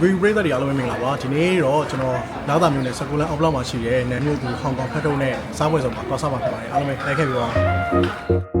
degree ပရိသတ်တွေအားလုံးပဲမင်္ဂလာပါဒီနေ့တော့ကျွန်တော်လာသာမျိုးနဲ့စကူလန်အောက်ဘလောက်မှာရှိတဲ့နန်မြို့သူဟောင်ကောင်ဖတ်တုံးနဲ့စားပွဲဆောင်မှာသွားစားမှာဖြစ်ပါတယ်အားလုံးပဲလိုက်ခဲ့ပြီးပါ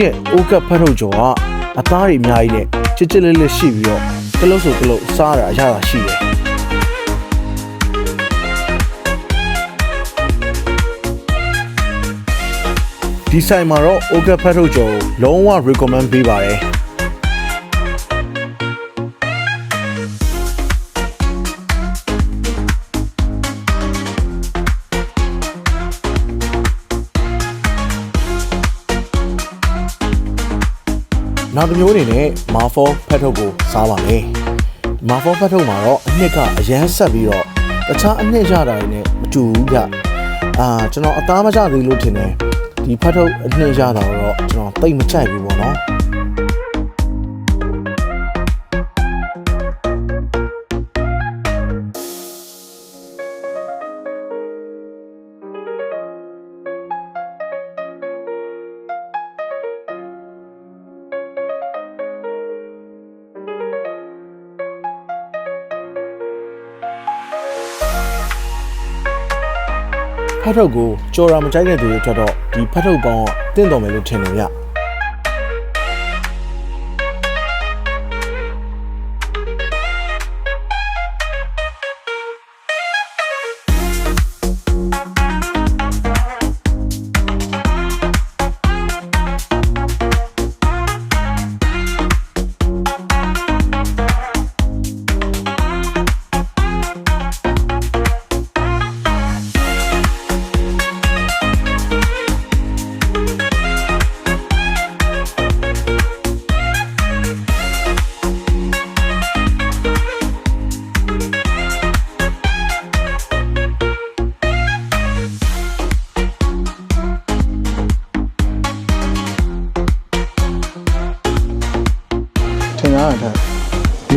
ရဲ့အိုးကပ်ဖတ်ထုတ်ကြော်ကအသားတွေအများကြီးနဲ့ချစ်ချစ်လေးလေးရှိပြီးတော့တလုံးဆိုတလုံးစားရတာအရတာရှိတယ်ဒီဆိုင်မှာတော့အိုးကပ်ဖတ်ထုတ်ကြော်ကိုလုံးဝ recommend ပေးပါတယ် နောက်တစ်မျိုးအနေနဲ့မာဖောဖတ်ထုတ်ကိုစားပါမယ်။မာဖောဖတ်ထုတ်မှာတော့အနှစ်ကအရန်ဆက်ပြီးတော့တခြားအနှစ်ရတာတွေနဲ့မတူဘူးဗျ။အာကျွန်တော်အသားမကျသေးလို့ထင်တယ်။ဒီဖတ်ထုတ်အနှစ်ရတာတော့ကျွန်တော်တိတ်မကြိုက်ဘူးပေါ့နော်။ ဖတ်ထုတ်ကိုကြော်ရာမကြိုက်တဲ့သူတွေအတွက်တော့ဒီဖတ်ထုတ်ပေါင်းကတင့်တော်မယ်လို့ထင်တယ်ဗျ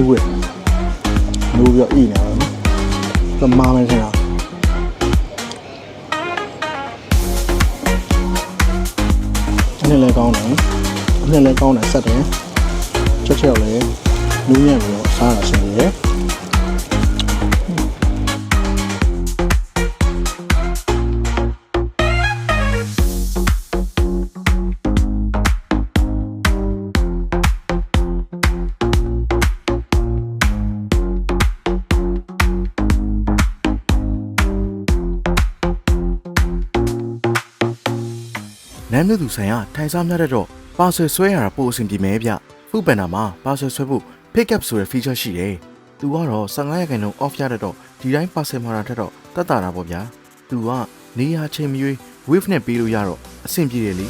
လူဝဲလူပြီးတော့ဤနေတယ်နော်သမားမယ်ထင်တာအနှစ်လည်းကောင်းတယ်အနှစ်လည်းကောင်းတယ်ဆက်တယ်ချက်ချက်လည်းနူးညံ့ပြီးတော့စားတာရှင်ရယ် နန်းမြို့သူဆိုင်ကထိုင်စားများတဲ့တော့ပါဆွဲဆွဲရတာပိုအဆင်ပြေမယ်ဗျဖူပန်နာမှာပါဆွဲဆွဲဖို့ pick up ဆိုတဲ့ feature ရှိတယ်သူကတော့15ရာခိုင်နှုန်း off ရတဲ့တော့ဒီတိုင်း parcel မှာတာထက်တော့တက်တာတာပေါ့ဗျာသူကနေရာချိန်မရွေး wave နဲ့ပေးလို့ရတော့အဆင်ပြေတယ်လေ